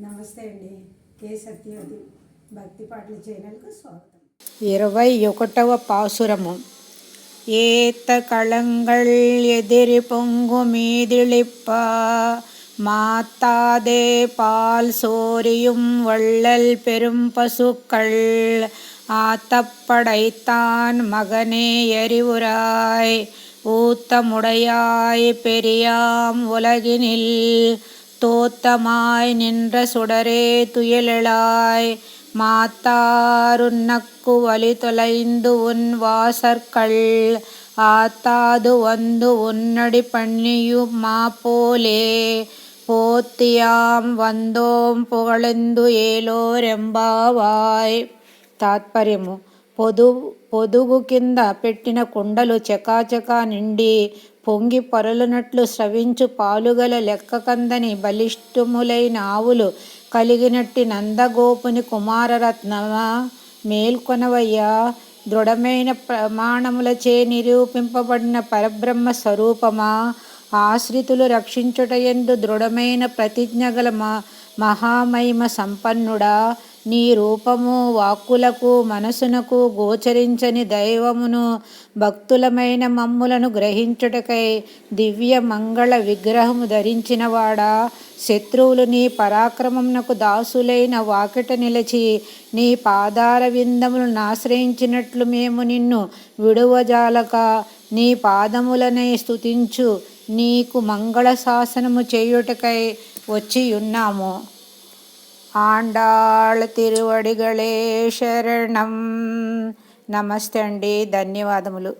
నమస్తే అండి కే సత్యవతి భక్తి పాటల ఛానల్కు స్వాగతం ఇరవై ఒకటవ పాసురము ஏத்த களங்கள் எதிரி பொங்கு மீதிழிப்ப மாத்தாதே பால் சோரியும் வள்ளல் பெரும் பசுக்கள் ஆத்தப்படைத்தான் மகனே எரிவுராய் ஊத்தமுடையாய் பெரியாம் உலகினில் தோத்தமாய் நின்ற சுடரே துயிலெழாய் மாத்தாருன்னக்கு வழி தொலைந்து உன் வாசற்கள் ஆத்தாது வந்து உன்னடி பண்ணியும் மா போலே పోత్తియాం వందోం పొగళెందు ఏలోరెంబావాయ్ తాత్పర్యము పొదు పొదుగు కింద పెట్టిన కుండలు చకాచకా నిండి పొంగి పొరలునట్లు స్రవించు పాలుగల లెక్కకందని బలిష్ఠములైన ఆవులు కలిగినట్టి నందగోపుని కుమారరత్నమా? మేల్కొనవయ్యా దృఢమైన ప్రమాణములచే నిరూపింపబడిన పరబ్రహ్మ స్వరూపమా? ఆశ్రితులు రక్షించుటయందు దృఢమైన ప్రతిజ్ఞ గల మహామహిమ సంపన్నుడా? నీ రూపము వాక్కులకు మనసునకు గోచరించని దైవమును భక్తులమైన మమ్ములను గ్రహించుటకై దివ్య మంగళ విగ్రహము ధరించినవాడా? శత్రువులు నీ పరాక్రమమునకు దాసులైన వాకిట నిలిచి నీ పాదార విందములను ఆశ్రయించినట్లు మేము నిన్ను విడువజాలక నీ పాదములనే స్థుతించు నీకు మంగళ శాసనము చేయుటకై వచ్చి ఉన్నాము ఆండాళ్ తిరువడిగళే శరణం నమస్తే అండి ధన్యవాదములు